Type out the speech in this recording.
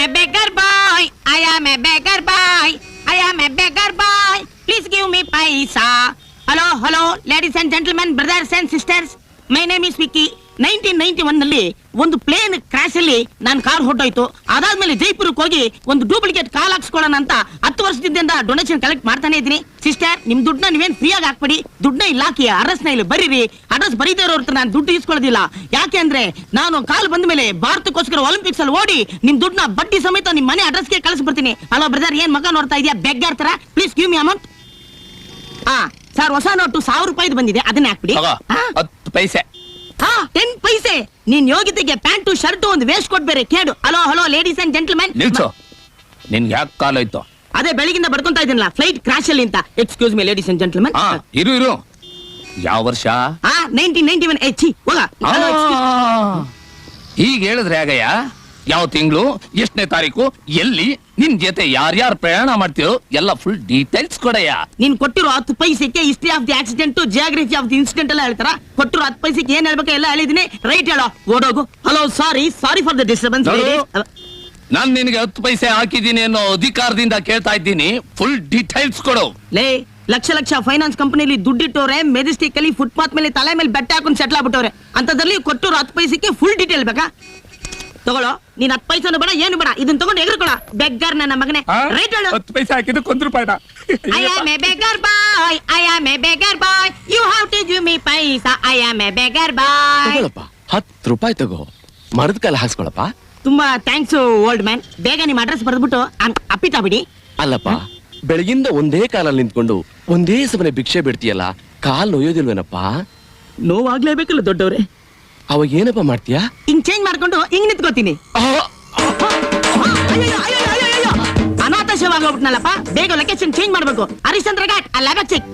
am a beggar boy. I am a beggar boy. I am a beggar boy. Please give me paisa. Hello, hello, ladies and gentlemen, brothers and sisters. My name is Vicky. Nineteen ninety ಒನ್ನಲ್ಲಿ ಒಂದು plane crash ಅಲ್ಲಿ ನಾನು car ಹೊಟ್ಟೋಯ್ತು ಅದಾದ್ಮೇಲೆ ಜೈಪುರಕ್ಕೆ ಹೋಗಿ ಒಂದು duplicate ಕಾಲ್ ಹಾಕ್ಸ್ಕೊಳ್ಳೋಣ ಅಂತ ಹತ್ತು ವರ್ಷದಿಂದ ಡೊನೇಷನ್ ಕಲೆಕ್ಟ್ ಮಾಡ್ತಾನೆ ಇದ್ದೀನಿ. ಸಿಸ್ಟರ್ ನಿಮ್ ದುಡ್ಡನ್ನ ನೀವೇನ್ ಫ್ರೀ ಆಗಿ ಹಾಕ್ಬೇಡಿ. ದುಡ್ಡನ್ನ ಇಲ್ಲಿ ಹಾಕಿ ಅಡ್ರೆಸ್ನ ಇಲ್ಲಿ ಬರೀರಿ. ಅಡ್ರೆಸ್ ಬರೀದೇ ಇರೋ ನಾನು ದುಡ್ಡು ಇಸ್ಕೊಳ್ಳೋದಿಲ್ಲ. ಯಾಕೆ ಅಂದ್ರೆ ನಾನು ಕಾಲ್ ಬಂದ ಮೇಲೆ ಭಾರತಕ್ಕೋಸ್ಕರ ಒಲಿಂಪಿಕ್ಸ್ ಅಲ್ಲಿ ಓಡಿ ನಿಮ್ ದುಡ್ಡನ್ನ ಬಡ್ಡಿ ಸಮೇತ ನಿಮ್ ಮನೆ ಅಡ್ರೆಸ್ಗೆ ಕಳಿಸ್ಬಿಡ್ತೀನಿ. ಹಲೋ ಬ್ರದರ್ ಏನ್ ಮಗ ನೋಡ್ತಾ ಇದೆಯಾ? ಬೆಗ್ಗಾರ್ ತರ? ಪ್ಲೀಸ್ ಗಿವ್ ಮಿ ಅಮೌಂಟ್ ಹಾ ಸರ್ ಹೊಸ ನೋಟು ಸಾವಿರ ರೂಪಾಯಿದು ಬಂದಿದೆ. ಅದನ್ನ ಹಾಕ್ಬಿಡಿ. ಹತ್ತು ಪೈಸೆ. ಹಾ ಟೆನ್ ಪೈಸೆ ನೀನ್ ಯೋಗ್ಯತೆಗೆ ಪ್ಯಾಂಟು ಶರ್ಟ್ ಒಂದು ವೇಸ್ಟ್ ಕೊಟ್ಬೇರೆ. ಕೇಳು. Hello hello ladies and gentlemen ನಿಲ್ಸು. ನಿನ್ಗೆ ಯಾಕೆ ಕಾಲಾಯ್ತು? ಅದೇ ಬೆಳಗಿಂದ ಬಡ್ಕೊಂತಾ ಇದೀನಲ್ಲ ಫ್ಲೈಟ್ ಕ್ರಾಶ್ ಅಲ್ಲಿ ಅಂತ. Excuse me ladies and gentlemen ಇರು ಇರು. ಯಾವ ವರ್ಷ? ಆ ನೈನ್ಟೀನ್ ನೈನ್ಟಿ ಒನ್ ಎಚ್ ಹೋಗ. ಆ, ಹೀಗ್ ಹೇಳಿದ್ರೆ ಆಗಯ್ಯ ಯಾವ ತಿಂಗಳು ಎಷ್ಟನೇ ತಾರೀಕು ಎಲ್ಲಿ ನಿನ್ ಜೊತೆ ಯಾರ್ಯಾರು ಪ್ರಯಾಣ ಮಾಡ್ತೀರೋ ಎಲ್ಲ ಫುಲ್ ಡೀಟೇಲ್ಸ್ ಕೊಡಯ್ಯ. ನೀನ್ ಕೊಟ್ಟಿರೋ ಹತ್ತು ಪೈಸೆಗೆ history of the accident geography of the incident ಎಲ್ಲ ಹೇಳ್ತಾರ? ಕೊಟ್ಟಿರೋ ಹತ್ತು ಪೈಸೆಗೆ ಏನ್ ಹೇಳ್ಬೇಕು ಎಲ್ಲ ಹೇಳಿದೀನಿ ರೈಟ್ ಹೇಳೋ ಓಡೋಗು. Hello sorry sorry for the disturbance. ನಾನ್ ನಿನ್ಗೆ ಹತ್ತು ಪೈಸೆ ಹಾಕಿದ್ದೀನಿ ಅನ್ನೋ ಅಧಿಕಾರದಿಂದ ಕೇಳ್ತಾ ಇದ್ದೀನಿ. ಫುಲ್ ಡೀಟೇಲ್ಸ್ ಕೊಡು. ಲೇ ಲಕ್ಷ ಲಕ್ಷ ಫೈನಾನ್ಸ್ ಕಂಪನಿಲಿ ದುಡ್ಡಿಟ್ಟವ್ರೆ ಮೆಜೆಸ್ಟಿಕ್ ಅಲ್ಲಿ ಫುಟ್ಪಾತ್ ಮೇಲೆ ತಲೆ ಮೇಲೆ ಬೆಟ್ಟ ಹಾಕೊಂಡು ಸೆಟ್ಲ್ ಆಗ್ಬಿಟ್ಟವ್ರೆ. ಅಂತದ್ರಲ್ಲಿ ಕೊಟ್ಟರು ಹತ್ತು ಪೈಸೆಗೆ ಫುಲ್ ಡೀಟೇಲ್ ಬೇಕಾ? ತಗೊಳ್ಳೋ. ನೀನ್ ಹತ್ತು ಪೈಸನು ಬೇಡ ಏನು ಬೇಡ. ಇದನ್ನ ತಗೊಂಡು ಎಗರ್ಕೊಳ ಬೆಗ್ಗಾರ್ ನನ್ನ ಮಗನೇ. ರೈಟ್ ಹೇಳು. ಹತ್ತು ಪೈಸಾ ಹಾಕಿದ್ದು ಕೊಂದ್ ರೂಪಾಯಿ I am a beggar boy I am a beggar boy you have to give me paisa I am a beggar boy ತಗೊಳಪ್ಪ. ಹತ್ತು ರೂಪಾಯಿ ತಗೋ. ಮರದ ಕಾಲ ಹಾಕ್ಸ್ಕೊಳಪ್ಪ. ತುಂಬಾ ಥ್ಯಾಂಕ್ಸ್ ಓಲ್ಡ್ ಮ್ಯಾನ್ ಬೇಗ ನಿಮ್ಮ ಅಡ್ರೆಸ್ ಬರೆದ್ಬಿಟ್ಟು ಅಪ್ಪಿತಾ ಬಿಡಿ. ಅಲ್ಲಪ್ಪ ಬೆಳಗಿಂದ ಒಂದೇ ಕಾಲಲ್ಲಿ ನಿಂತ್ಕೊಂಡು ಒಂದೇ ಸಮನೆ ಭಿಕ್ಷೆ ಬಿಡ್ತೀಯಲ್ಲ ಕಾಲ್ ನೋಯೋದಿಲ್ವೇನಪ್ಪ? ನೋವಾಗ್ಲೇಬೇಕಲ್ಲ ದೊಡ್ಡವ್ರೆ. ಅವಾಗ ಏನಪ್ಪ ಮಾಡ್ತೀಯಾ? ಹಿಂಗ್ ಚೇಂಜ್ ಮಾಡ್ಕೊಂಡು ಹಿಂಗ್ ನಿಂತ್ಕೋತೀನಿ. ಅನಾಥ ಸೇವೆ ಹೋಗ್ಬಿಟ್ನಲ್ಲಪ್ಪ. ಬೇಗ ಲೊಕೇಶನ್ ಚೇಂಜ್ ಮಾಡ್ಬೇಕು. ಹರಿಶ್ಚಂದ್ರ ಘಾಟ್ ಅಲ್ಲ ಚೆಕ್